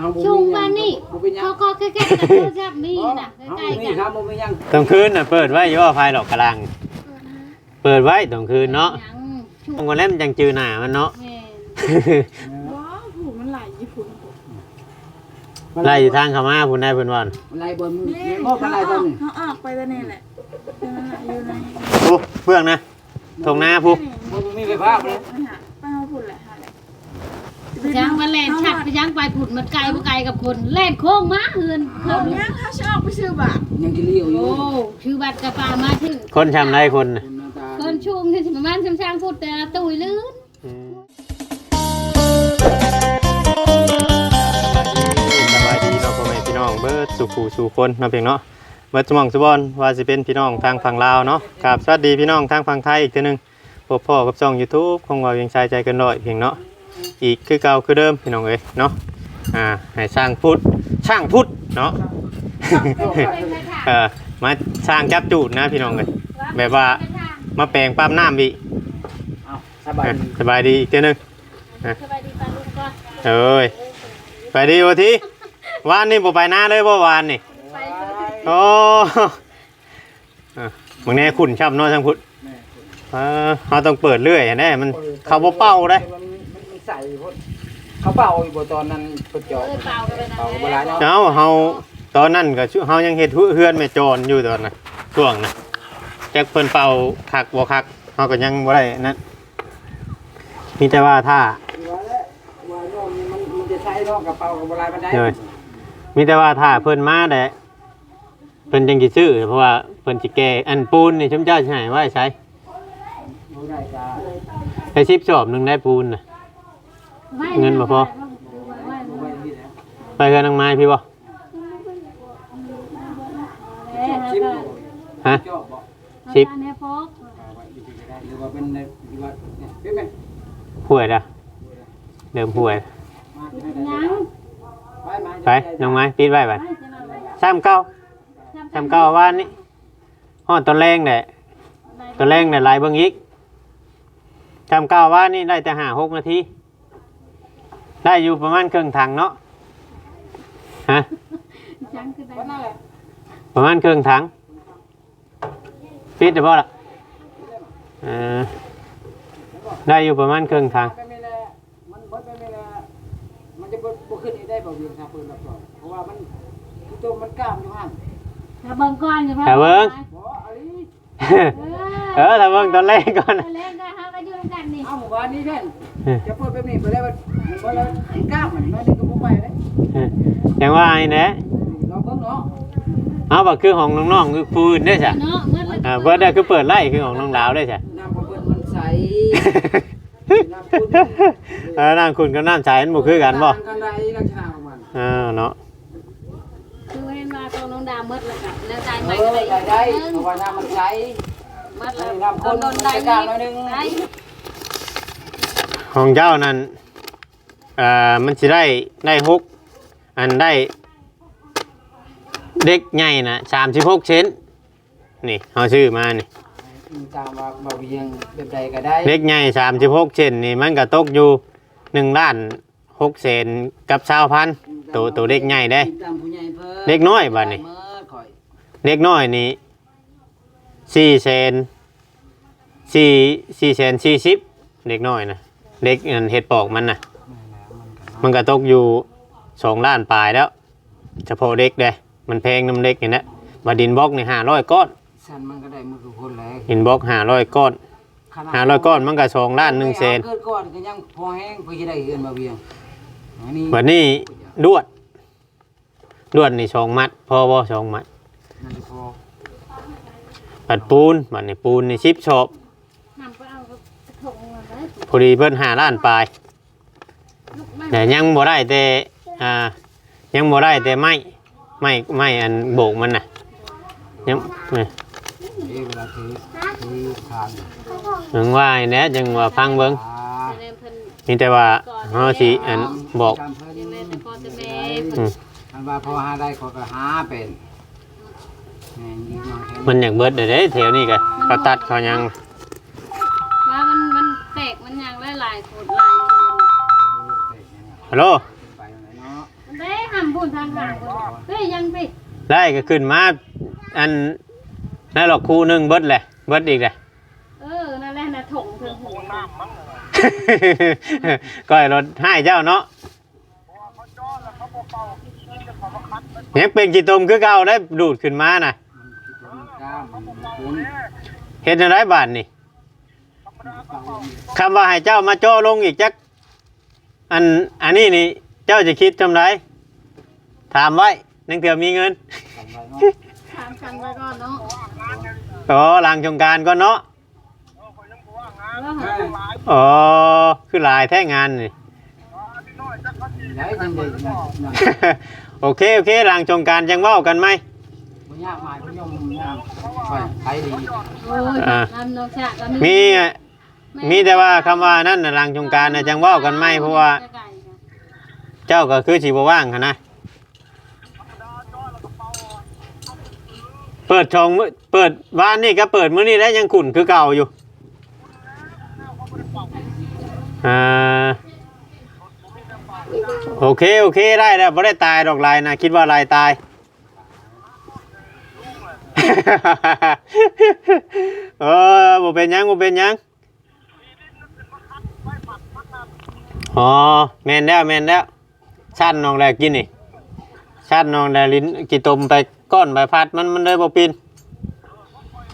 เฮาบ่ชุมีงหยัมางนี่บ่เป็นหยังเขาก็แค่ๆกับโทรศัพท์มีน่ะเฮาใกล้บ่มีๆครักับนบ่มีหยังตอนคืนน่ะเปิดไว้อยู่ว่าภายดอกกระลัง เปิดไว้ตอนคืนเนาะยังชุงมันก็เล่มจังจือหน้ามันเนาะ แม่ว้าวผูมันไหลญี่ปุ่นไล่อยู่ทางเขามาพุ่นได้เพิ่นว่ามันไล่บ่มีนี่บ่มันไล่ตอนนี้เขาออกไปแต่นี่แหละแต่มันไหลอยู่ในโอ้เบื้องนะทงหน้าผู้บ่มีไฟฟ้าเลยไปหาไปเอาผุนแหละหา แหละยังมาแล่นชัดไปยังไปผุดมันไกลบ่ไกลกับคนแล่นโค้งมาเฮือนเขาเพิ่นยังเขาชอบไปซื้อบาทยังจะเลี้ยวอยู่โอ้ชื่อบัตรกระปามาถึงคนทำไรคนน่ะคนหน้าตาคนชุงที่สิประมาณช้างๆพูดแต่ละตุยลื่นอืมสบายดีเนาะพ่อแม่พี่น้องเบิดสู่ผู้สู่คนเนาะเพียงเนาะเบิดสมองสุบอนว่าสิเป็นพี่น้องทางฝั่งลาวเนาะกับสวัสดีพี่น้องทางฝั่งไทยอีกเทีนึงพบพ่อกับช่อง YouTube ของว่าเวียงชายใจเกันร้อยเพียงเนาะ อีกคือเก่าคือเดิมพี่น้องเอ้ยเนาะอ่าให้สร้างพุทธช่างพุทธเนาะเออมาสร้างจับจูดนะพี่น้องเลยแบบว่ามาแปลงปั๊มน้ำอีกเอ้าสบายอะดีสบายดีอีกเจ้านึงสบายดีปาลุงก่อนเอ้ยไปดีโอทีวานนี่บ่ไปหน้าเลยบ่วานนี่ไปโอ้อะมึงแน่ขุนชับเน้อยช่างพุทธแม่เออเราต้องเปิดเรื่อยแน่มันเขาบ่เป้าได้มันมัน ใส่พุ่นเขาเป่าอยู่บ่ตอนนั้นเปิดจอเออเปล่ากันไปนะเป่าบ่หลายเนาะ เอ้าเฮาตอนนั้นก็ชื่อเฮายังเฮ็ดเฮือนแม่โจรอยู่ตอนนั้นช่วงน่ะแจ็คเพิ่นเป่าคักบ่คักเฮาก็ยังบ่ได้นั่นมีแต่ว่าถ้า ว่าแล้วว่าน้องมันมันจะใช้น้องกระเป๋ากับบ่หลายปานใดเลยมีแต่ว่าถ้าเพิ่นมาแหละเพิ่นจังสิซื้อเพราะว่าเพิ่นสิแก้อันปูนนี่ชุมเจ้าสิให้ไว้ใช้บ่ได้จ้า ไปสิบชอบหนึงได้ปูนน่ะ เงินบ่พอบ่ไว้ที่แล้วไปเฮือนนางไม้พี่บ่ชิปฮะจอบบ่ชิปอันนี้พกเอาไว้อยู่ที่ก็ได้หรือว่าเป็นในที่ว่าเนี่ยเป็นไหมห่วยล่ะเดิมห่วยมาที่ยัไหนงไปมาไปน้องไม้ปิดไว้บัดไม่จะมาเลยซ้ำเก้าซ้ำเก้าว่านนี่ฮอดตอนแรงแหละตอนแรงเนี่ยหลายเบิ่งอีกซ้ำเก้าว่านนี่ได้แต่ห้าหกนาที ได้อยู่ประมาณครึ่งถังเนาะฮะยังคือได้วันนั้นแหละประมาณครึ่งถังปิดได้บ่ล่ะเออได้อยู่ประมาณครึ่งถังไปไม่แลมันบดไปไม่แลมันจะบ่บ่ขึ้นอีกได้บ่เวียนถ้าเปิดรับรองเพราะว่ามันคือตัวมันกล้ามอยู่หั่นถ้าเบิ่งก่อนอยู่ถ้าเบิ่ง บ่อะลิเออถ้าเบิ่งตอนแรกก่อนเล่นก็เฮาก็อยู่ด้วยกันนี่ เอ้าหมู่บ้านนี้เพิ่นจะเปิดแบบนี้ไปแล้วมันบ่แล้วกล้ามมันน้อยนึงก็บ่ไปเลยอย่างว่าไอ้แหนะเราเบิ่งเนาะเอาบักคือของน้องๆคือปืนได้จ้ะเนาะเมื่อละอ่าเบิดได้คือเปิดไล่คือของน้องดาวได้จ้ะน้ำบ่เบิ่นมันใสน้ำขุ่นเออน้ำคุณกับน้ำใสมันบ่คือกันบ่กันใดลักษณะของมันอ่าเนาะคือเห็นว่าตรงน้องดาวหมดแล้วก็แล้วใจเอใหม่ก็อได้ได้ได้เพราะว่าน้ำมันใสหมดแล้วน้ำข้นโดนมันได้จะกล้ามหน่อยนึงได้ ของเจ้านั่นอ่ามันสิได้ได้หกอันได้ เด็กใหญ่น่ะ36เซนนี่เฮาซื้อมานี่ตามว่าบ่เวียงแบบใดก็ได้เด็กใหญ่36เซนนี่มันก็ตกอยู่1ล้าน6แสนกับ20,000ตัวตัวเด็กใหญ่ได้ ตามผู้ใหญ่เพิ่นเด็กน้อยบัดนี้เมื่อข่อยเด็กน้อยนี่สี่เซนสี่สี่เซนสี่สิบเด็กน้อยนะ เด็กอันเห็ดปอกมันนะมันก็ตกอยู่สองล้านปลายแล้ว เฉพาะเด็กเด้มันแพงน้ำเด็กอย่างนี้นะบาดินบล็อกนี่ห้าร้อยก้อนสั่นมันก็ได้มือคือคนแหละหินบล็อกห้าร้อยก้อนห้าร้อยก้อนมันก็สองล้านหนึ่งเซนเกิดก่อนก็ยังพอแห้งเพื่อจะได้เงินมาเวียงอันนี้วันนี้ดวด ดวดนี่สองมัดพอบ่สองมัดนั่นสิพอปัดปูนบัดนี่ปูนนี่ชิปชอบ นำไปเอากระถงมาได้ พอดีเพิ่นหาล้านปลายแต่ยังบ่ได้แต่อ่ายังบ่ได้แต่ไม้ไม้ไม้อันโบกมันน่ะยังนี่เอ้เวลาถือถือทานถึงว่าไอ้แหน่จังว่าฟังเบิ่งอ่าแม่เพิ่นมีแต่ว่าเฮาสิอันบอกจำเพิ่นแม่แต่พ่อแต่แม่อืมอันว่าพอหาได้เขาก็หาเป็นแม่นยิงมาแค่มันอยากเบิดเด้อเด้แถวนี้ก็เขาตัดเขายัง หลายๆคนหลายฮัลโหลไปไหนเนาะเด้นทางห่างคนเฮ้ยยังไปได้ก็ขึ้นมาอันนั่นหรอกคู่หนึงเบิดแหละเบิดอีกแหละ เออนั่นแหละน่ะถงเทิงหัวก้อยรถให้เจ้าเนาะยังเป็นกี่ตมคือเก่าได้ดูดขึ้นมาน่ะกล้ามคุณเฮ็ดจังไดบาดนี่ คำว่าให้เจ้ามาจ่อลงอีกจัก อันอันนี้นี่เจ้าจะคิดจำไรถามไว้นังเถื่อมีเงินถามกันไว้ก่อนเนาะอ๋อหลังสงกรารก็เนาะว่าหาอ๋อคือหลายแท้งานนี่ไหนจังเลยนะโอเคโอเคหลังสงกรารจังเว้ากันไหมมันยาก มีแต่ว่าคำว่านั่นน่ะหลังสงกรารน่ะจังเว้ากันไหมเพราะว่าเจ้าก็คือสิบ่ว่างหันนะเปิดช่องมื้อเปิดบ้านนี่ก็เปิดมื้อนี้แล้วยังขุ่นคือเก่าอยู่อ่าโอเคโอเคได้แล้วไม่ได้ตายดอกลายนะคิดว่าลายตาย เออบ่เป็นหยังบ่เป็นหยัง อ๋อแม่นแล้วแม่นแล้วชั้นน้องแลกินนี่ชั้นน้องแลลิ้นกี่ตมไปก้อนใบพัดมันมันเลยบ่ปีน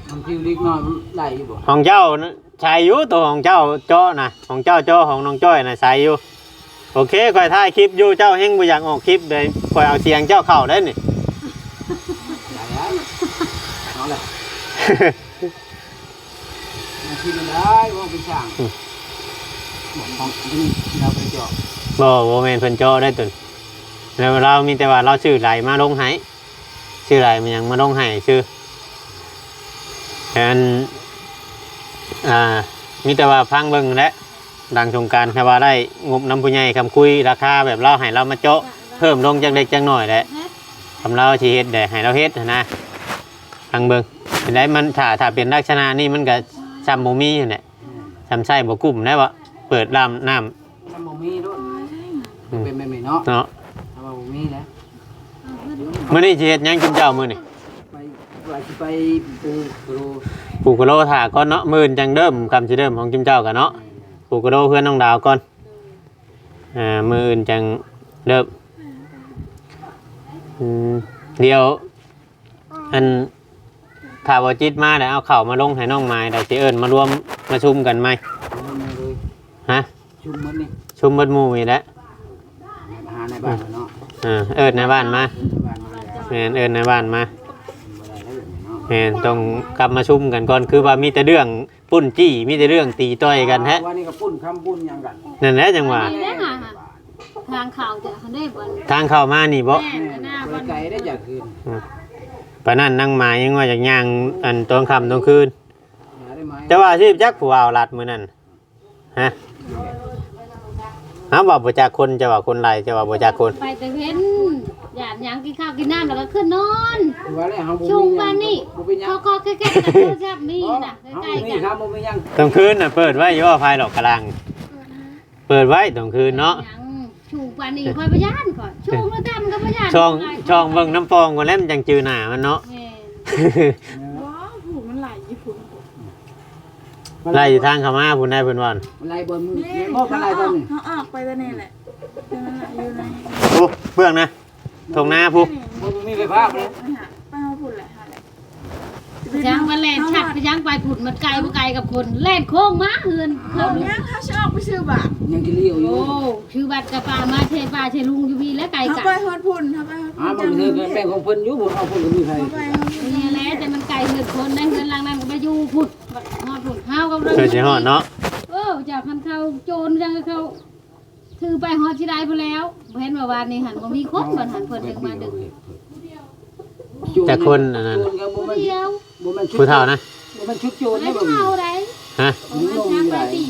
มันคิวเล็กน้อยมันได้อยู่บ่ของเจ้าน่ะใช้อยู่ตัวของเจ้าเจาะนะของเจ้าเจาะของน้องจ้อยนะใช้อยู่โอเคคอยถ่ายคลิปอยู่เจ้าเฮงบ่อยากออกคลิปเลยคอยเอาเสียงเจ้าเข้าได้นี่ ได้แล้วเอาเลยมาคิดมันได้ว่าเป็นช่าง ของนี่เราไปเจาะบ่บ่แม่นเพิ่นเจาะได้ตุนแล้วเรามีแต่ว่าเราซื้อไหลมาลงให้ซื้อไหลมันยังมาลงให้ซื้อแทนอ่ามีแต่ว่าพังเบิ่งและดังสงกรารแค่ว่าได้งบน้ำผู้ใหญ่คำคุยราคาแบบเราให้เรามาเจาะเพิ่มลงจักเล็กจักน้อยแหละทำเราชีเฮ็ดได้ให้เราเฮ็ดนะทางเบิงเห็นได้มันถ้าถ้าเป็นลักษณะนี้มันก็ซ้ำบ่มีนั่นแหละซ้ำไส้บ่กุ้มได้บ่ เปิดลำน้ำมันบ่มีด้วยเป็นแบบนี้เนาะเนาะถ้าว่าบ่มีแล้วมื้อนี้สิเฮ็ดหยังกินเจ้ามื้อนี้ไปว่าสิไปปูกรูปลูกกะโลถ่าก่อนเนาะมื้อนี้จังเริ่มคำสิเริ่มของจิมเจ้ากันเนาะปลูกกะโลเพื่อนน้องดาวก่อนอ่ามื้ออื่นจังเริ่มอืมเดี๋ยว อันถ้าบ่จิตมาแล้วเอาเข้าวมาลงให้น้องไม้ได้สิเอิ้นมารวมมาชุมกันไหมมันมาเลย ฮะชุมมันนี่ชุมเบิดหมู่นี่แหละหาในบ้านเนาะอ่าเอิดในบ้านมาบ้านมาแล้วแมนเอิดในบ้านมาบ่ได้แล้วอย่างนี้เนาะแมนต้องกลับมาชุมกันก่อนคือว่ามีแต่เรื่องปุ้นจี้มีแต่เรื่องตีต้อยกันฮะวันนี้ก็ปุ้นคำปุ้นหยังกันนั่นแหละจังหวะนี่แหละค่ะทางข่าวจะเขาได้บอลทางเข้ามานี่บ่ แม่แม่ก็หน้าไปบอลไกลได้จากคืนปานนั้นนั่งมายังว่าจากย่างอันตอนค่ำตอนคืน หาได้ไหมแต่ว่าชีพจักผู้เอาลัดมื้อนั้นฮะ ฮะว่าบ่จักคนจะว่าคนไรจะว่าบ่จักคนไปแต่เว้นหยาดหยังกินข้าวกินน้ำแล้วก็ขึ้นนอน ว่าแล้วเฮาบ่ชุงมีหมายังนี่บ่เป็นหยังเขาก็แค่ๆแต่โทรศัพท์มีน่ะเฮาใกล้บ่มีๆกันครับบ่มีหยังตอนคืนน่ะเปิดไว้อยู่ว่าภายดอกกระลัง เปิดไว้ตอนคืนเนาะหยังชูปานนี้คอยพยานก่อนชูแล้วทำก็พยานช่องช่องเบิ่งน้ำฟองก่อนแล้วมันจังจือหน้ามันเนาะ แม่ว้าวผูกมันไหลญี่ปุ่น ไล่อยู่ทางเขามาพุ่นได้เพิ่นว่ามันไล่บ่มือนี่แม่บ่มันไล่ตอนนี้เขาออกไปตอนนี้แหละเดี๋ยวมันไหลอยู่ในโอ้เบื้องนะทงหน้าผู้บ่มีไฟฟ้าเลยไปหาไปเอาผุนแหละหาแหละพยางมาแล่นชัดพยางไปผุดมันไกลบ่ไกลกับคนแล่นโค้งมาเฮือนเขาเขาเนี่ยเขาชอบไปซื้อบาทยังกินเลี้ยวอยู่โอ้ชื่อบัตรกระปามาเทปาเทลุงอยู่พี่และไกลเขากันไปฮอดพุ่นเขาไปฮอดอ่าพุ่นบ่มีเธอแบ่งของเพิ่นอยู่บ่เอาเพิ่นก็มีใคร เขาไปฮอดพุ่นนี่แหละแต่มันไกลเฮือนคนได้เฮือนหลังนั้นก็ไป อยู่ผุดบัดฮอดผุดเฮากับเกิดสิฮอดเนาะเออจากคันเขาโจรจังเขาถือไปฮอดที่ใดพุ่นแล้วบ่เห็นว่าวานนี้หันบ่มีคนบ่หันเพิ่นดึงมาดึงแต่คนอันนั้นโจรก็บ่แม่นเดียวบ่แม่นชุดผู้เฒ่านะบ่แม่นชุดโจรบ่นี่ได้บ่มีเฮาได้ฮะบ่มันชักไปตี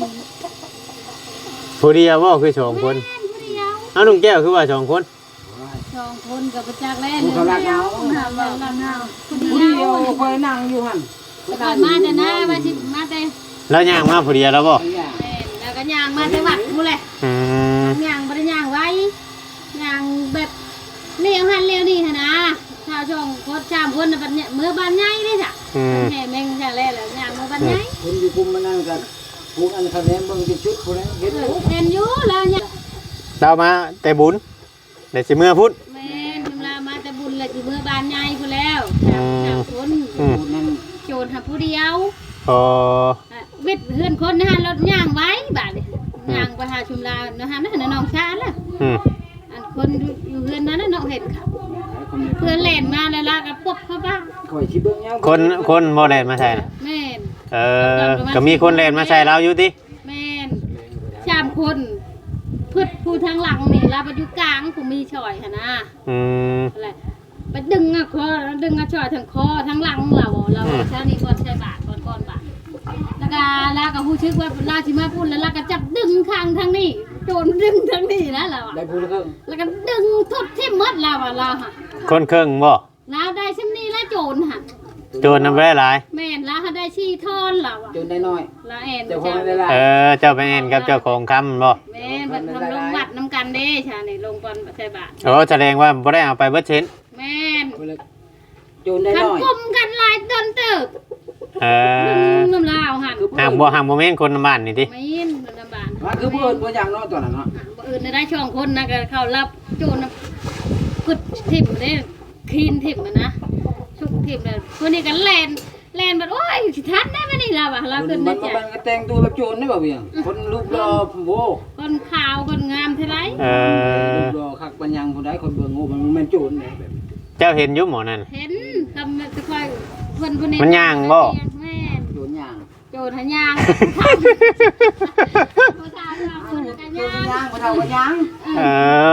ผู้เดียวบ่คือสองคนแม่นผู้เดียวเอ้าลุงแก้วคือว่าสองคนสองคนกับประจักษ์แล่นผู้เขารักเอาหาว่าลังเฮาผู้เดีผู้เดียยววคอยนั่งอยู่หั่น ก่อนมาแต่หน้ามาสิมาแต่แล้วย่างมาผู้เดียวแล้วบ่แม่นแล้วก็ย่างมาแต่วัดพู่แหละอืมย่างบ่ได้ย่างไว้ย่างแบบเลี้ยวหันเลี้ยวนี่หั่นนะชาวช่องโคตรชามคนน่ะบัดเนี่ยมือบ้านใหญ่เด้จ้ะอืมแห่แม่งจ้ะแล้วแล้วย่างมือบ้านใหญ่คนอยู่กลุ่มมันนั่นกันพวกอันคะแนนเบิ่งที่ชุดพวกนั้นเห็นเออเห็นอยู่แล้วเนี่ยเรามาแต่บุญเดี๋ยวสิเมื่อพุธ แม่นจุฬามาแต่บุญเลยสิเมื่อบ้านใหญ่พุ่นแล้วอืมชาวคน โจรหาผู้เดียวโอ้อะวิทย์เฮือนคนนะฮะรถย่างไว้บาดนี้ย่างไปหาชุมลานะฮะนั่นน่ะน้องชาล่ะอืมอันคนอยู่เฮือนนั้นน่ะน้องเห็นครับคนนี้เพื่อนเล่นมาแล้วลากระปบเข้าบ้านคอยสิเบิ่งยังคนคนบ่แล่นมาใช่นะแม่นเออก็มีคนเล่นมาใส่เราอยู่ติแม่นชามคนพืชผู้ทางหลังนี่ลาบอยู่กลางผมมีช่อยค่ะนะอืมอะไร ไปดึงอะคอดึงอะช่อยทางคอทางหลังเราเราอืมเช้านี้ก่อนใช้บาทก่อนก่อนบาทแล้วก็ลากับผู้ชึกว่าลาชิมาพูดแล้วลาก็จับดึงข้างทางนี้โจนดึงทางนี้นะเราอะได้พูดแล้วก็แล้วก็ดึงทุบที่มัดเราอะเราค่ะคนเครื่องบ่ลาได้ชิมนี้แล้วโจรค่ะโจรนำไปได้หลายแม่นลาเขาได้ชี้ทอนเราอะจนได้น้อยลาแอนแต่พอไม่ได้ละเออเจ้าไปเอ็นกับเจ้าของคำบ่แม่นมันทำลงบัตรน้ำกันเด้ชานี่ลงก่อนใส่บาทโอ้แสดงว่าบ่ได้เอาไปเบิดชิ้น แม่นจนได้น้อยทำกลุ่มกันหลายตนเติบเอดึองน้ำลาวหันห่างบ่ห่างบ่แม่นคนบ้านนี่ติไม่ยินน้ำบานมันคือเพิ่นบ่อย่างเนาะตอนนั้นเนาะอะบ่อื่นได้ช่องคนนะก็เขารับโจรนะกึดทิ่มได้คีนทิ่มอะนะชุกทิ่มเลยคนนี้กันแลนแลนแบบโอ้ยสิทันได้ไหมนี่เราอะเรามัขึ้นนในมันใจมันก็แต่งตัวแบบโจรได้บ่เวียงคนรูปรอโว้คนขาวคนงามเท่าไรเอรูอ ปรอคักปัญญังผู้ใดคนเบิ่งโง่มันแม่นโจรเนี่ยแบบ เจ้าเห็นอยู่หมอนั่น เห็นคำจะคอยเพิ่นผู้นี้มันย่างบ่ แม่นโจรย่างโจรหันย่างผู้ชายเราคนกันโจรย่างย่างบ่เท่าก็ย่างเอ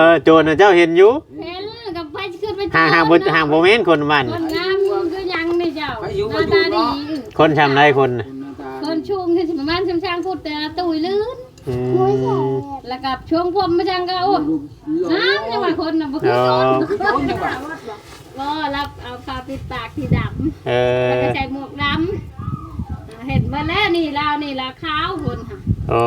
อโจรน่ะเจ้าเห็นอยู่เห็นกับไปขึ้นไปห่างห่างบ่ห่างบ่แม่นคนบ้านคนงามคือยังนี่เจ้าไปอยู่หบ่น้าอยู่ตาดีเนาะคนทำไรคนน่ะคนหน้าตาคนชุงที่สมบ้านชมช่างพูดแต่ละตุยลื่นอืมแล้วกับช่วงผมมาช่างก็โอ้รูปหล่อน้ำยังว่าคนน่ะบ่คือโจรคือโจรจังหวะ ก็รับเอาผ้าปิดปากสีดเอำแล้วอก็ใส่หมวกดำเห็นมาแล้วนี่ลาวนี่ลาวขาวคนค่ะโอ้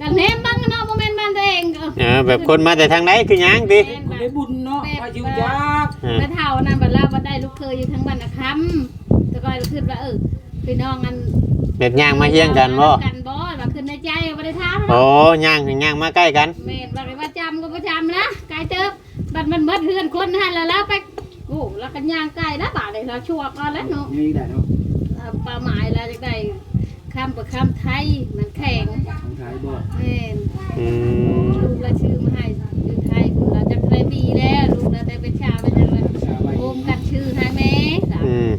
กันแหนมบ้างเนาะบ่แม่นบ้านตัวเองก็เออแบบคนมาแต่ทางไหนคือหยังติแม่นคนบ้าได้นบุญเนาะไปชิวจักเออไปเท่านั้นบัดเราบ่ได้ลูกเคยอยู่ทั้งบ้านนะคำแต่ก็คิดว่าเออพี่น้องกันแบบย่างมาเฮียงกันบ่กันบ่ว่าขึ้นในใจบ่ได้ถามโอ้ย่างย่างมาใกล้กัน แม่นว่าไปว่าจำก็ประจำนะไกลเติบ บัดมันเบิดเฮือนคนหันแล้วแล้วไปโอ้แล้วกันย่างไกลนะบาดนี้เราชั่วก่อนแล้วเนาะมีได้เนาะเอาปลาหมายแล้วจักได้คำประคำไทยมันแข็งของไทยบ่แม่นอืมลูกละชื่อมาให้อยู่ไทยคุณเราจักได้ปีแล้วลูกเราได้เป็นชาวเป็นอะไรชาวไว้โอมกันชื่อให้แม่สาวอืม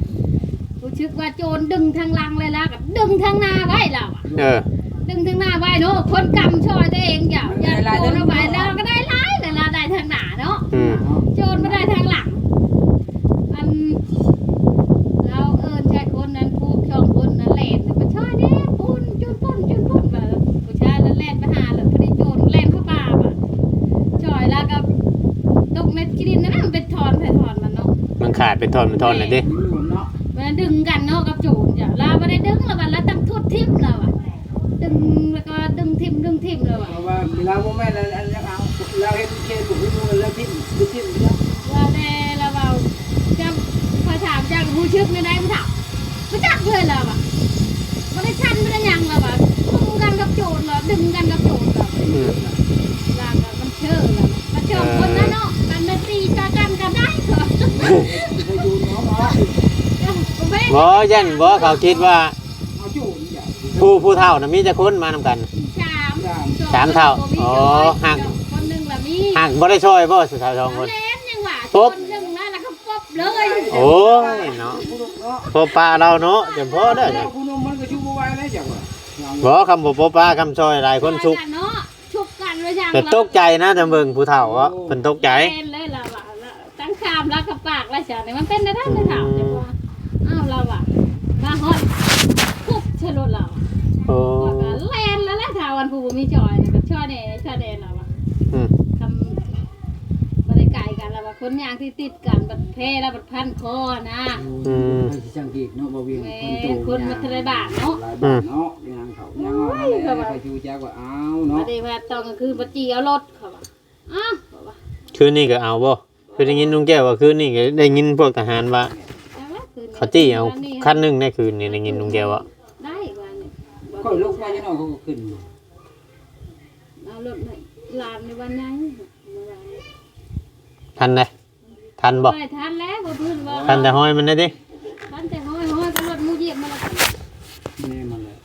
ผู้ชึกว่าโจรดึงทางหลังเลยล่ะกับดึงทางหน้าไว้เราอะเออดึงทางหน้าไว้เนาะคนกำช่อยตัวเองอย่าอย่าโจรเอาไว้แล้วก็ได้ร้ายเลยเราได้ทางหน้าเนาะอืมโจรไม่ได้ทางหลังอันเราเอิญชายคนนั้นพวกช่องคนนั้นแหลนมาช่อยเด้ปุ่นจุนปุ่นจุนปุ่นมาผู้ชายแล้วแล่นไปหาเลยพอดีโจรแล่นเข้าป่าบ่ะช่อยแล้วก็ตกในกิดินนั่นนะมันเป็นทอนไปทอนมันเนาะมันขาดเป็นท่อนเป็นท่อนน่ะติมีหลุมเนาะมันดึงกันเนาะกับโจรอย่าเราไม่ได้ดึงแล้วมันแล้วตั้งทุดทิ่มเราอะดึงแล้วก็ดึงทิ่มดึงทิ่มเราอะเพราะว่าเวลาบ่แม่นอันยังเอาเราเฮ็ดเคสบุกมือแล้วทิ่มดูทิ่มเนาะ ว่าแต่เราเอาจะพอถามจา กผู้ชึกในได้ผู้ถามไม่จักเลยเราอะไม่ได้ชันไม่ได้หยังเราอะดึงกันกับโจรเราดึงกันกับโจรเราอืมลางอะมันเชื่อเรามันเชื่อคนนั้นเนาะกันได้ตีชากันกันได้เหรอเคยอยู่เนาะเนาะไม่บ่ยันบ่เขาคิดว่าเอาอยู่อย่าผู้ผู้เฒ่าน่ะมีแต่คนมานำกันสามสามเท่าอ๋อหักคนหนึ่งแบบนี้หากบ่ได้ช่วยบ่สุดท้ายสองคนเล่นยังหว่าปุ๊บ เลยโอ้ยเนาะผู้นุ่มเนาะพบปลาเราเนาะจำพอเด้อจ้ะผู้นุ่มมันก็ชูบ่ไหวแล้วจังว่าบ่คำบ่พบปลาคำช่วยหลายคนชุกเนาะชุกกันไว้ยังแต่ตกใจนะจำเบิ่งผู้เฒ่าอะเพิ่นตกใจ เล่นเลยเราอะตั้งคามแล้วกับปากแล้วเสียเนี่ยมันเป็นได้ได้ไม่ถามจังว่าอ้าวเราอะมาฮอดปุ๊บเชลดเราอะโอ้ ก็แลนแล้วแหละถ้าวันผู้บ่มีจอยนะก็ช่อยแน่ช่อยแน่เราอะ อืม คำบริไก่กันแล้วว่า คนยางที่ติดกันบัดเพแล้วบัดพันคอนะอืมสิจังกีกเนาะบ่เวียงแม่คนโตคนมาทะเลบาทเนาะหลายบาทเนาะยางเขายางเอานั่นแหละไปชูจักว่าอ้าวมาเนาะได้ว่าตอนกลางคืนปจีเอารถเขาว่าอ้าวบอกว่าคืนนี้ก็เอาบ่คือได้ยินลุงแก้วว่าคืนนี้ก็ได้ยินพวกทหารว่าเอาละคืนนี้เขาจี้เอาวันนี้คันหนึงในคืนนี้ได้ยินลุงแก้วว่าได้วันนี้ค่อยลงไปยังน้อยเขาก็ขึ้นอยู่เอารถไหนลามในวันไหนเมื่อวานนี้ ทันได้ทันบ่ไปทันแล้วบ่พื้นว่าทันแต่ห้อยมันได้ดิทันแต่ห้อยห้อยก็รถมูเหยียบมาแล้วกันนี่มันเลย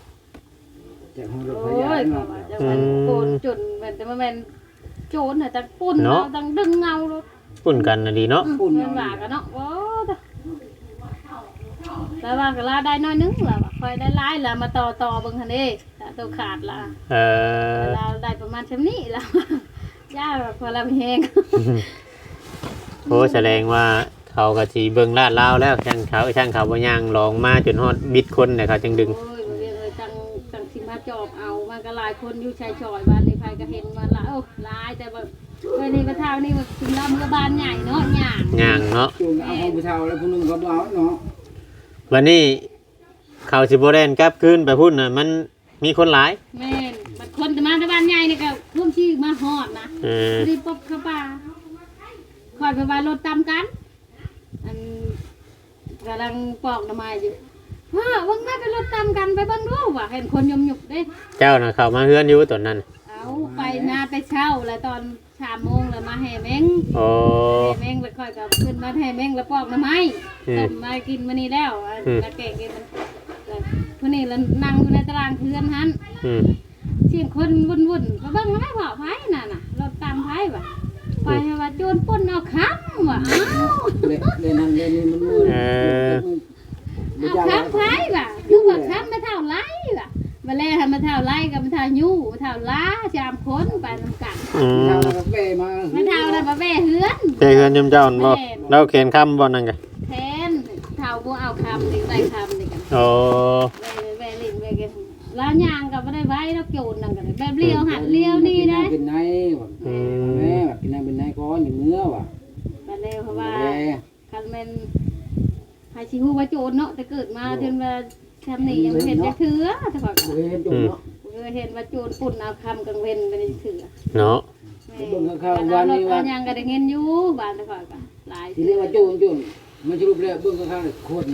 แต่ห้องรถโอ้พยายก็ว่าจะมันโกนจนมันแต่มันเป็นโจรน่ะจังปุ่นเราจังดึงเงารถปุ่นกันน่ะดีเนาะอืมเพิ่นว่ากันเนาะโอ้ตะแล้วว่าก็ลาได้น้อยนึงล่ะว่าค่อยได้หลายล่ะมาต่อต่อเบิ่งหั่นเด้ถ้าตัวขาดล่ะเออเราได้ประมาณเท่านี้ล่ะย่าแบบพอลำแหง โอ้แสดงว่าเขาก็สิเบิ่งลาดลาวแล้วช่างเขาช่างเขาบ่ย่างลองมาจนฮอดบิดคนเนี่ยเขาจึงดึง โอ้ยบ่เรียกเอ้ยจังจังสิมาจอบเอามันก็หลายคนอยู่ชายชอยบ้านในไผก็เห็นมาละโอ้หลายแต่ว่าเว้ยนี่ก็เท่านี่ว่าสิลำก็บ้านใหญ่เนาะหย่างย่างเนาะจูงเอาห้องผู้เฒ่าแล้วผู้หนึงก็บ่เอาเนาะวันนี้เขาสิบ่แล่นกลับคืนไปพุ่นน่ะมันมีคนหลายแม่นบัดคนจะมาในบ้านใหญ่นี่ก็ร่วมชื่อมาฮอดนะเออรีบปบเข้าป่า คอยไปไว้รถตามกัน อันกำลังปอกหน้ำไม้อยู่ว่าวังแม่ไปรถตามกันไปเบิ่งดูว่าเห็นคนยมหยุกเด้เจ้าน่ะเข้ามาเฮือนอยู่ตอนนั้นเอาไปนาไปเช่าแล้วตอนสามโมงแล้วมาแห่แมงโอ้ แห่แมงแล้วค่อยกับขึ้นมาแห่แมงแล้วปอกหน้ำไม้อืมต้มมากินมานี่แล้วอันอืม แล้วแกงกินมันแล้วพวกนี้แล้วนั่งอยู่ในตารางเพื่อนหัน อืมเสียงคนวุ่นวุ่นๆไปเบิ่งแล้วไม่พอไผ่น่ะน่ะรถตามไผ่ว่ะ ไปว่าโจรปล้นเอาค้ำว่ะอ้าวเล่นเล่นนั่นเล่นนี่มันมืดเออเอาค้ำไผ่ว่ะคือว่าค้ำไม่เท่าไรว่ะมาแล่ทำมาเท่าไรกับมาเท่ายู่มาเท่าล้าจามคนไปนำกันอืเฒ่ามแล้วก็เป้มามาเท่าแล้วมาแว่เฮือนเจอเฮือนยมเจ้านั่นบ่เราเขียนคำบ่นั่นกะแทนเท่าบ่เอาคำนี่ใส่คำนี่กัน โอ้แว่แว่ลิ้นแว่กันล้านยางกับไม่ได้ไว้แล้วโจรนั่นกันแบบเลี้ยวหันเลี้ยวนี่ได้เป็นนายว่ะอืแม่มแบบเป็นนายเป็นนายก้อนอยู่เมื่อว่ะ มาเร็วเพราะว่า แม่ คันแม่น ใครชิฮู้ว่าโจรเนาะแต่เกิดมาจนว่าทำนี่ยังบ่เห็นจะเถือแต่ก่อนเห็นจุ่มเนาะเคยเห็นว่าโจรปุ่นเอาคำกังเว้นไปในเถือเนาะแม่แล้วรถก็ยังก็ได้เงินอยู่บ้านแต่ก่อนก็หลายที่เรียกว่าจุ่มจุ่มมันสรุปแล้วเบื้องข้างๆคน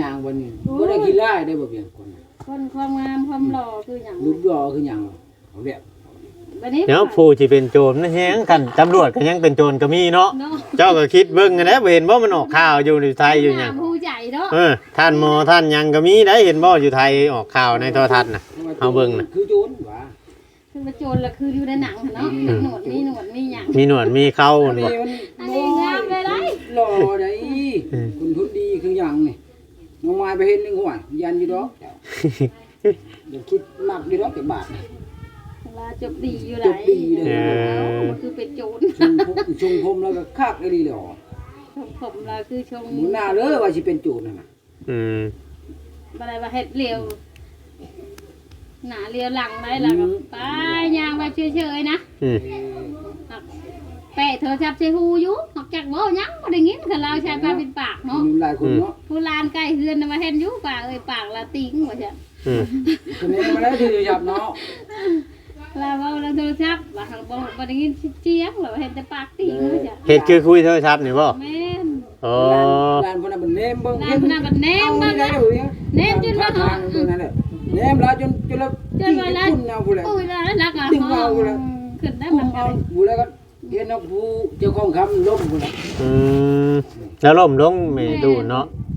ยางวันนี้บ่ได้กินไล่ได้บ่เพียงคนคนความงามความหล่อคืออย่างรูปรอคือหยังเขาเรียก บัดนี้เดี๋ยวผู้ที่เป็นโจรนั่นแฮงกันตำรวจก็ยังเป็นโจรก็มีเนาะเนาะเจ้าก็คิดเบิ่งกันนะบ่เห็นบ่มันออกข่าวอยู่ในไทยอยู่หยังผู้ใหญ่เนาะเออท่านหมอท่านหยังก็มีได้เห็นบ่อยู่ไทยออกข่าวในโทรทัศน์น่ะ เอาเบิ่งน่ะ คือโจรว่ะคือว่าโจรละคืออยู่ในหนังเนาะหนวดมีหนวดมีหยังมีหนวดมีเข้าอันบ่นี้มันอันนี้งามเลยได้หล่อได้คุณทุนดีคือหยังนี่น้องไม้ไปเห็นนึงหัวยันอยู่ดอกเดี๋ยวคิดมากอยู่ดอกแต่บาทเวลาจบดีอยู่ไหนจบดีเลย เอามันคือเป็นโจรชงผมชงผมแล้วก็คักไอ้นี่เลยอ๋อชมผมเราคือชมหมูหน้าเลยว่าสิเป็นโจรนั่นน่ะอืมอะไรว่าเฮ็ดเร็วหนาเรียวหลังได้ล่ะกับไปยางแบบเฉยๆนะอืมแปะโทรศัพท์ใส่หูอยู่นอกจากบ่ยังบ่ได้ยินคือเราใช้ปากเป็นปากเนาะมีหลายคนเนาะผู้ลานใกล้เฮือนน่ะมาเห็นอยู่ปากเอ้ยปากละติงว่าจ้ะอืมคนนี้มาแล้วที่จะจับเนาะ ลาเว้าแล้วโทรศัพท์ว่าหังบ่บ่ได้ยินเสียงแล้วเห็นแต่ปากติงว่าจ้ะเฮ็ดคือคุยโทรศัพท์นี่บ่แม่นโอ้ร้านพนันเป็นเนมเบิ่งลานพนันบัดแนมเอามาไม่ได้นะเลยเนมจนว่าเหาะตรงนั้นแหละเนมแล้วจนจนแล้วจนว่าแล้วคุณเอาผู้ใดโอ้ยแล้วแล้วก็ดึงเอาเลยขึ้นได้คุมันณก็เอาผู้แล้วก็เห็นเอาผู้เจ้าของคำล้มผู้ละอืมแล้วล่มลงไม่ดูเนาะบัด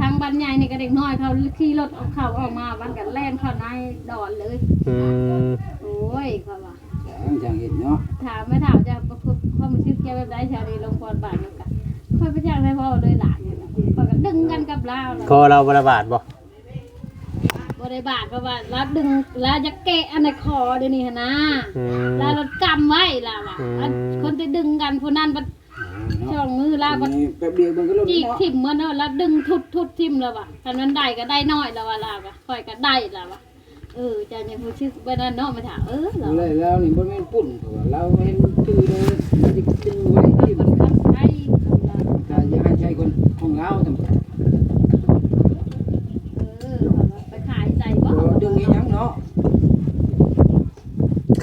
ทางบ้านใหญ่นี่ก็เด็กน้อยเขาขี่รถเอาเขาออกมาบ้านกันแล่นเข้าในดอนเลย อืมโอ้ยเขาว่าจังเห็นเนาะถามไม่ถามจะประพฤติความมันชื่อแกแบบได้ชาลีลงกรบาทเดียวกันค่อยไปจ้างให้พ่อเลยหลานเนี่ยนะค่อยก็ดึงกันกับลาวเลยคอเราบ่ระบาดบ่บริบาทเพราะว่าลาดึงลาจะแกะอันในคอเดี๋ยวนี้หั่นนะอืม ลารถกำไว้ลาว่ะอืม อันคนที่ดึงกันผู้นั้นบัดเนาะ ช่องมือลาบัดแป๊บเดียวมันก็ล้มจีกเนาะทิ่มเมื่อเนาะแล้วดึงทุบทุบทิ่มแล้วว่ะคันมันได้ก็ได้น้อยแล้วว่ะลาว่ะค่อยก็ได้แล้วว่ะเออจะยังผู้ชื่อไปนั่นเนาะมาถามเออเราเลยแล้วนี่บ่แม่นปุ่นตัวเราเห็นชื่อเลยมันจะดึงไว้ที่คนขับไทยถ้าจะให้ใช้คนของเราทำเออไปขายใจบ่ดึงอีหยังเนาะ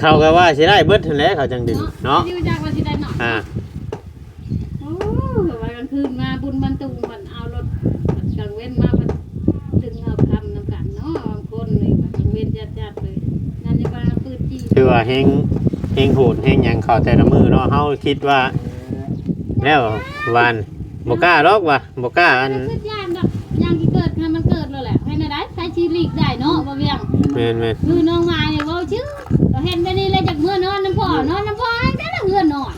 ขเขาก็ว่าสิได้เบิดนั่นแหละเขาจังดึงเนาะ อยู่จากว่าสิได้เนาะ อ่า โอ้วันกลางคืน มาบุญบรรทุกมันเอารถกลางเว้นมามันดึงเอาคำนำกันเนาะบางคนเลยกลางเว้นจัดๆเลยนั่นจะมาปืนจีถือว่าเฮงเฮงโหดเฮงหยังเขาแต่ละมือเนาะเฮาคิดว่า แล้ววานบ่กล้าดอกว่ะบ่กล้าอันคือยามดอกยามที่เกิดค่ะมันเกิดแล้วแหละให้ในได้ใช้ชีลีกได้เนาะบ่เวียง แม่นแม่นคือน้องมาเนี่ยเว่าชื่อเราเห็นไปนี่เลยจากเมื่อนอนน้ำพ่อนอนน้ำพ่อให้ได้ละเงื่อนนอน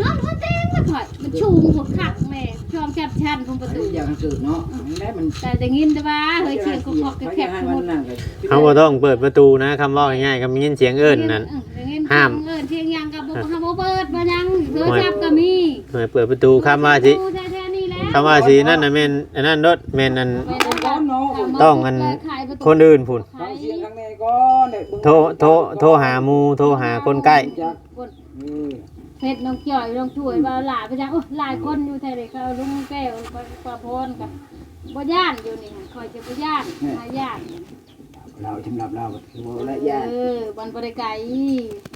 นอนเขาเต็มมาข่อยมันชูงหัวขักแม่ ชอบแคบชันของประอันตูนี้อยากให้เกิดเนาะอันนี้มันแต่ได้ยินแต่ว่าเฮ้ยเชียงก็ขอกแคบให้ๆหมัมนดนั่งกันเฮาบ่ต้องเปิดประตูนะคำเว้าง่ายๆคำยินเสียงเอิ้นนั่นห้ามเอิ้นเที่ยงยังกับบ่ห้ามบ่เปิดบ่ยังโทรศัพท์ก็มีให้เปิดประตูคำว่าสิแท้ๆนี่แหละคำว่าสินั่นน่ะแม่นอันนั้นรถแม่นอันต้ต้อองงอันคนอื่นพุ่นฟังเสียงข้างในก่อนเด็กโทรโทรโทรหาหมู่โทรหาคนใกล้จักเออ เพชรน้องจ่อยน้องช่วยว่าหลายไปจังโอ้หลายคนอยู่ไทยเลยเขาลุงแก้วปลาพรกับบ่ย่านอยู่นี่คอยจะบ่ย่านมาย่านเราชำรับเราโมละยานเออวันบริไกล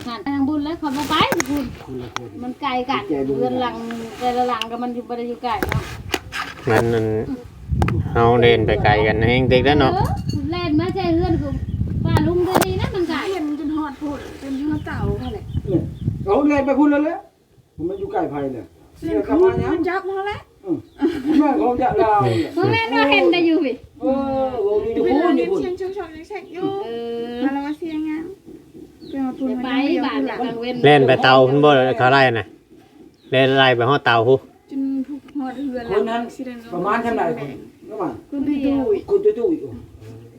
หันทางบุญแล้วคนมาไปบุญคุณละคนมันไกลกันเรือนหลังแต่ละหลังก็มันอยู่บริอยู่ไกลเนาะมันนั่นเฮาเดินไปไกลกันเฮงเด็กแล้วเนาะออเล่นมาใช่เรือนของป้าลุงเดือนนี้นะมันไกลเห็นจนหอดผุดจนที่เขาเต่าเนี่ย เอาเลยไปคุณแล้วเลยผมมันอยู่ใกล้ภัยเลยเสียเล่นกลัเขาบมาเนี่ยมันจับมาแล้วเมื่อเขาจะเราเนี่ยเพราะแม่นว่าเห็นได้อยู่พี่เออโอ้ยอยู่เวพูลานอเล่ยู่นพูนเสียงชกๆแฉกๆอยู่เออมาแล้วว่าเสียงงามเป็นมาพูดเดี๋ยวมาไปเดียวบ้านหหลัลังงกลางเว้นเล่นไปเตาเพิ่นบ่เขาไล่น่ะเล่นไล่ไปฮอดเตาพุจนผูกหอดเรือคนนั้นประมาณเท่าไหร่คนประมาณคุณพี่ดูคุณตุ้ยตุ้ย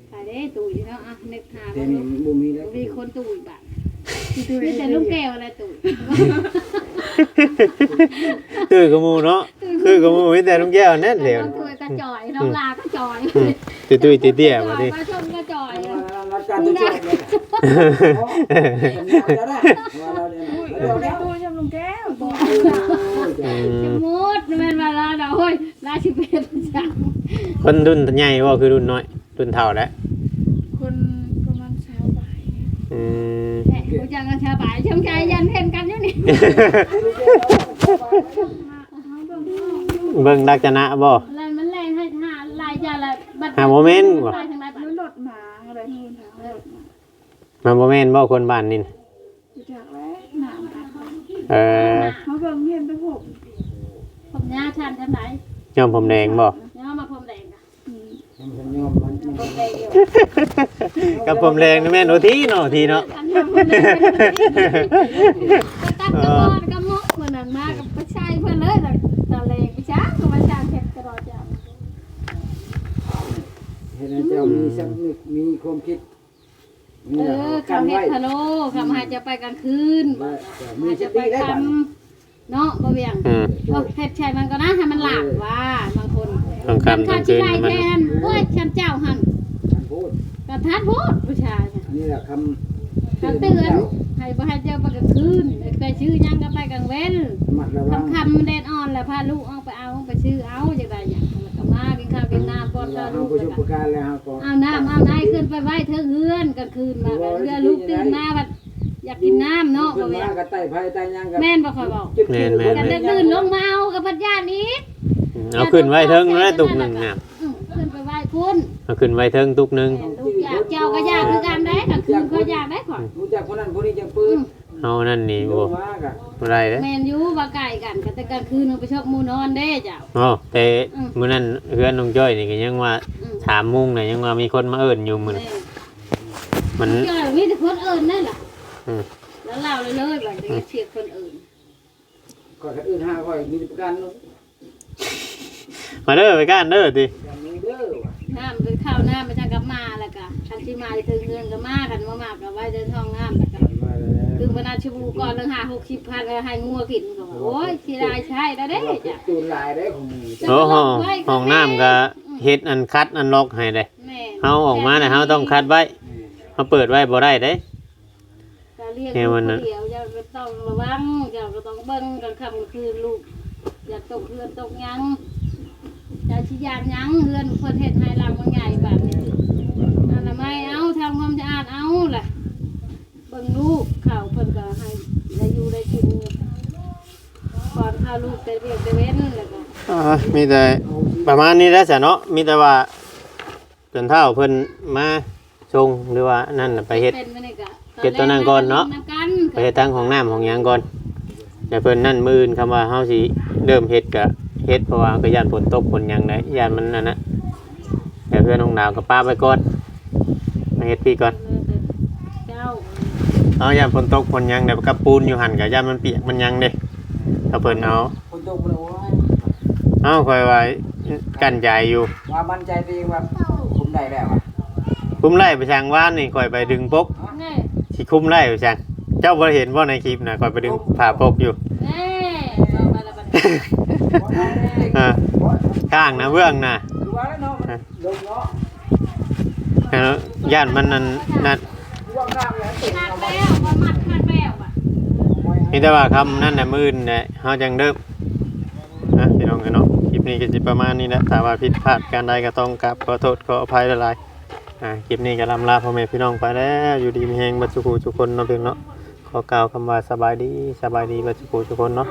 ไปเด้ตุ๋ยเนาะอะนึกหาแต่บ่นี่บ่มีแล้วมีคนตุ๋ยบ้านพี่ดู มีแต่ลูกแก้วอะไรตุ๋ยคือกับหมู่เนาะคือกับหมู่มีแต่ลุงแก้วนั่นเดียวน้องตุ๋ยก็จ่อยน้องลาก็จ่อยตุ้ยๆเตี้ยๆบ่ดิปลาชมก็จ่อยรักการตุ้ยตุ้ยเลยจะได้ว่าเราเนี่ยอุ้ยเดี๋ยวในแล้วตู้ชมลุงแก้วบอกอืจะมมุดแม่นว่าแล้วนะโอ้ยราชิเป็นจังคนรุ่นใหญ่บ่คือรุ่นน้อยรุ่นเฒ่าแล้ว คนประมาณสาวบ่าย อืม แต่ กูจังกันชาบายช่างใจยันเห็นกันอยู่นี่เขาเบิ่งออกอยู่เบิ่งลักษณะบ่แล้วมันแรงให้หาลายจาละบัดหาโมเมนต์ว่ะลายทางไหนบัดแล้วรถหมาอะไรนู่นหารถหมามันบ่แม่นบ่คนบ้านนี่น่ะรู้จักแล้วหนาหมาเออเขาเบิ่งเห็นแต่ผมผมยาชันทางไหนยอมผมแดงบ่ กับผมแดงนี่แม่นโอทีเนาะทีเนาะอันนั้นผมแดงตัดกระบอกกระมกคนนั้นมากับประชายเพื่อนเลยแต่ตะเลงไปช้าก็มาช้างเห็ดกระดอจังเห็นเจ้ามีสำนึกมีความคิดมีเออกันคำเห็ไว้ดทะโลคำหาจะไปกลางคืนมีหาสจะไปติได้คบ้างำ เนาะบ่เวียงอืมโอ้เห็ดใช่มันก็นะให้มันหลากว่าบางคนกลางค่ำกลางคืนมัมัน แทนโอ้ยฉันเจ้าหันฉันพูดกระทัดพูดผู้ชายน่ะ อันนี้แหละคำเขาเตือนให้บ่ให้เจ้าไปกลางคืนเคยชื่อยังก็ไปกลางเว้นมัดระวังคำคำแดดอ่อนแล้วพาลูกเอาไปเอาไปชื่อเอาอย่างไรอย่างแล้วก็มากินข้าวกินน้ำป้อนข้าวเอาลูกประแล้วสบก็การณ์แล้วก็เอาน้ำเอาไหนขึ้นไปไหว้เธอเฮือนกลางคืนมาแบบเรือลูกตื่นมาแบบ อยากกินน้ำเนาะขึ้บ่นเวียมางกับไต่ไผ่ไต่ยังกับแม่นบ่ค่อยบอกกันได้ตื่นลงมาเอากับพัดญาตินี้เอาขึ้นไว้เทิงแล้วตุกหนึ่งน่ะขึ้นไปไหว้คุณเอาขึ้นไว้เทิงตุกหนึ่งลูกอยากเจ้าก็อยากคือกันได้กันคืนเขาอยากได้ก่อนรู้จักคนนั้นคนนี้จังปืนเอานั่นนี่โยบ่มากะบ่ได้เด้อแมนยูว่าไก่กันกันแต่กลางคืนเอาไปชกมูนอนเด้เจ้า อ๋อแต่มื้อนั้นเพื่อนน้องจ้อยนี่ก็ยังว่าถามมุงน่ะยังว่ามีคนมาเอิ้นอยู่มื้อนั้นมัน เจ้ามีแต่คนอื่นนั่นแหละอืม แล้วเราเลยเลยแบบจะเชียร์คนอื่นก็ถ้าอื่นห้าค่อยมีประกันเนาะมาเด้อไปก้านเด้อติอย่างนี้เด้อว่ะน้ำไปข้าวน้ำไปทางกับมาแล้วก็คันที่มาถึงเงินก็มาคันมามากับไว้เดินท้องน้ำแล้วก็มาแล้วคือบรรณาชูก่อนเรื่องหาหกสิบพันให้งัวกินก็ว่าโอ้ยทีไรใช่แล้วเด้จ้ะตูนลายได้ของมึงโอ้ห้องห้องน้ำก็เฮ็ดอันคัดอันล็อกให้เด้แม่เฮาออกมาน่ะเฮาต้องคัดไว้เฮาเปิดไว้บ่ได้เด้จะ เรียกแค่ลูวักนนั้นเดียวจะก็ต้องระวังจะก็ต้องเบิ้งกันคำกลางคืนลูกอย่าตกเรือนตกหยังจะชิยานหยังเรือนคนเฮ็ดให้รังมันใหญ่แบบนี้อันนั้นไม่เอาทำความสะอาดเอาล่ะเบบิ่งลูกข้าวเพิ่นก็ให้ได้อยู่ได้กินก่อนข้าวลูกได้เรียกได้เว้นแล้วก็อ่ามีแต่ประมาณนี้แล้วจ้ะเนาะมีแต่ว่าจนเท่าเพิ่นมาชงหรือว่านั่นน่ะไปเฮ็ดเป็นมื้อนี้ก็ เฮ็ดตัวนั้นก่อนเนาะำกันไปเฮ็ดทั้งของน้ำของหยังก่อนแต่เพิ่นนั่นมื้ออื่นคำว่าเฮาสิเริ่มเฮ็ดก็เฮ็ดเพราะว่าก็ย่านฝนตกฝนหยังได้ย่านมันนั่นน่ะแต่เพื่อนของดาวก็ป้าไปก่อนมาเฮ็ดพี่ก่อนเจ้าเอาย่านฝนตกฝนหยังได้กับปูนอยู่หั่นก็ย่านมันเปียกมันหยังเด้ถ้าเพิ่นเอาคนตกบ่ได้ว่าเอาค่อยว่ากั้นใจอยู่ว่ามั่นใจตัวเองว่าคุมได้แล้วอะคุมไล่ไปช่างว่านนี่ค่อยไปดึงปกแน่ สิคุมไล่ไปช่างเจ้าบ่เห็นบ่ในคลิปน่ะค่อยไปดึงผ่าปกอยู่แน่เอามาแล้วบัดนี้อ่าข้างนะเบื้องน่ะคือว่าแล้วเนาะมันลงเนาะแล้วย่านมันนั่นนั่นคือว่าข้างแล้วติดขาดเอาไว้แล้วว่ามัดขาดแล้วอะมีแต่ว่าคำนั่นน่ะมื่นน่ะเฮาจังเริ่มนะพี่น้องเนาะคลิปนี้ก็สิประมาณนี้แหละถ้าว่าผิดพลาดการใดก็ต้องกราบขอโทษขออภัยหลายๆ อ่าคลิปนี้ก็ลำลาพ่อแม่พี่น้องไปแล้วอยู่ดีมีแหงบัดสุขทุกคนเนาะเพียงเนาะขอกล่าวคำว่าสบายดีสบายดีบัดสุขทุกคนเนาะ